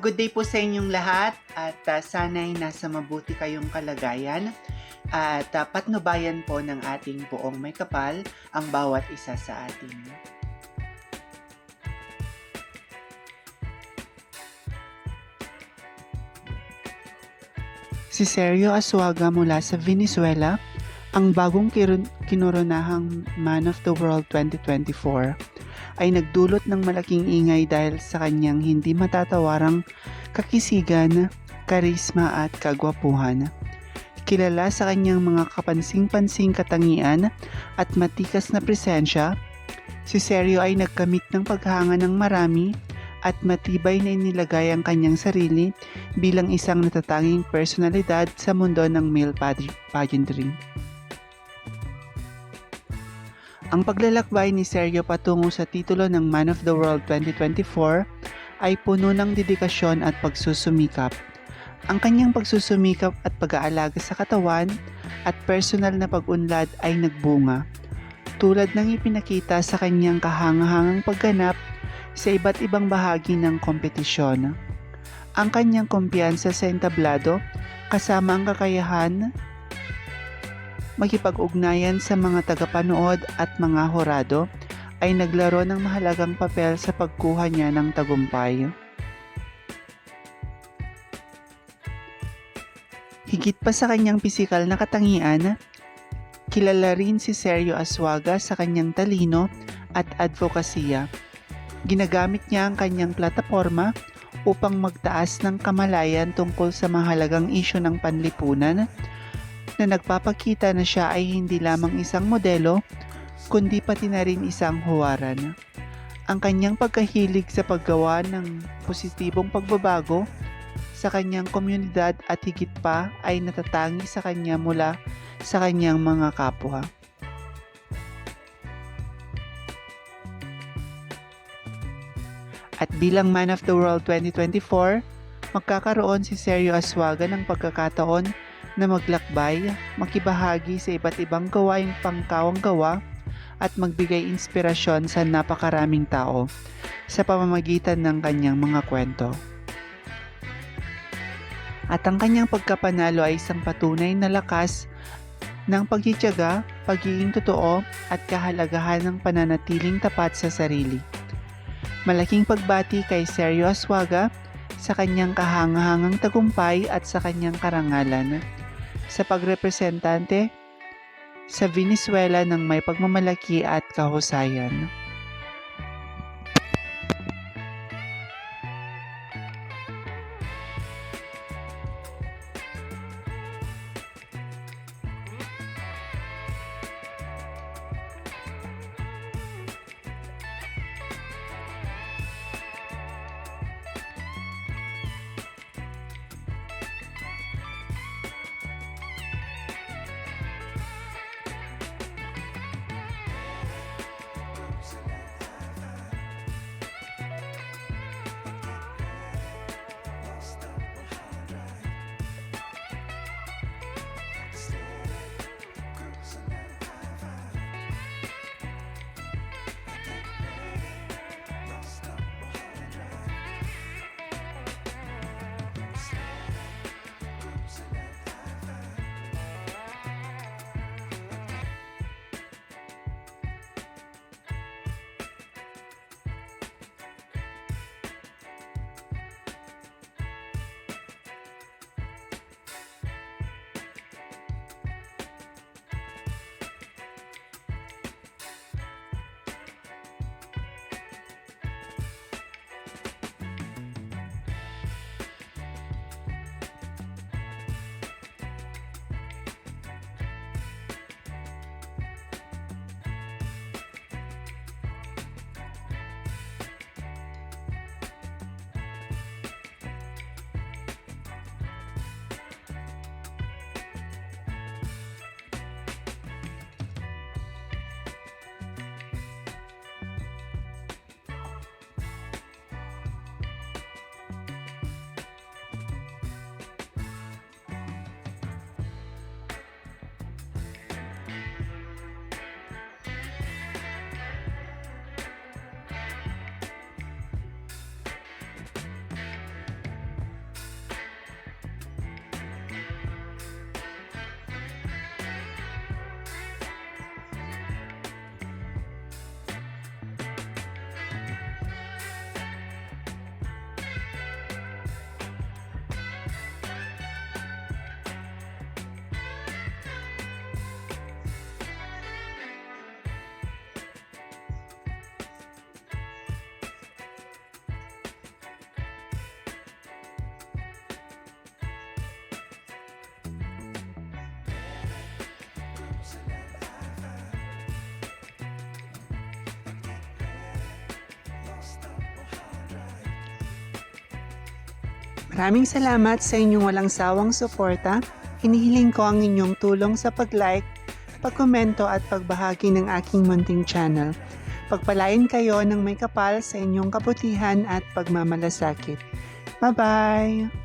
good day po sa inyong lahat at uh, sana'y nasa mabuti kayong kalagayan at uh, patnubayan po ng ating buong may kapal ang bawat isa sa atin. Si Sergio Asuaga mula sa Venezuela, ang bagong kinuronahang Man of the World 2024 ay nagdulot ng malaking ingay dahil sa kanyang hindi matatawarang kakisigan, karisma at kagwapuhan. Kilala sa kanyang mga kapansing-pansing katangian at matikas na presensya, si Sergio ay nagkamit ng paghanga ng marami at matibay na inilagay ang kanyang sarili bilang isang natatanging personalidad sa mundo ng male pag- pageantry. Ang paglalakbay ni Sergio patungo sa titulo ng Man of the World 2024 ay puno ng dedikasyon at pagsusumikap. Ang kanyang pagsusumikap at pag-aalaga sa katawan at personal na pag-unlad ay nagbunga. Tulad ng ipinakita sa kanyang kahangahangang pagganap sa iba't ibang bahagi ng kompetisyon. Ang kanyang kumpiyansa sa entablado kasama ang kakayahan makipag-ugnayan sa mga tagapanood at mga horado ay naglaro ng mahalagang papel sa pagkuha niya ng tagumpay. Higit pa sa kanyang pisikal na katangian, kilala rin si Sergio Aswaga sa kanyang talino at advokasya. Ginagamit niya ang kanyang plataforma upang magtaas ng kamalayan tungkol sa mahalagang isyu ng panlipunan na nagpapakita na siya ay hindi lamang isang modelo, kundi pati na rin isang huwaran. Ang kanyang pagkahilig sa paggawa ng positibong pagbabago sa kanyang komunidad at higit pa ay natatangi sa kanya mula sa kanyang mga kapwa. At bilang Man of the World 2024, magkakaroon si Sergio Aswaga ng pagkakataon na maglakbay, makibahagi sa iba't ibang gawaing pangkawang gawa at magbigay inspirasyon sa napakaraming tao sa pamamagitan ng kanyang mga kwento. At ang kanyang pagkapanalo ay isang patunay na lakas ng pagtityaga, pagiging totoo at kahalagahan ng pananatiling tapat sa sarili. Malaking pagbati kay Sergio Aswaga sa kanyang kahangahangang tagumpay at sa kanyang karangalan sa pagrepresentante sa Venezuela ng may pagmamalaki at kahusayan. Maraming salamat sa inyong walang sawang suporta. Hinihiling ko ang inyong tulong sa pag-like, pagkomento at pagbahagi ng aking munting channel. Pagpalain kayo ng may kapal sa inyong kabutihan at pagmamalasakit. Bye-bye!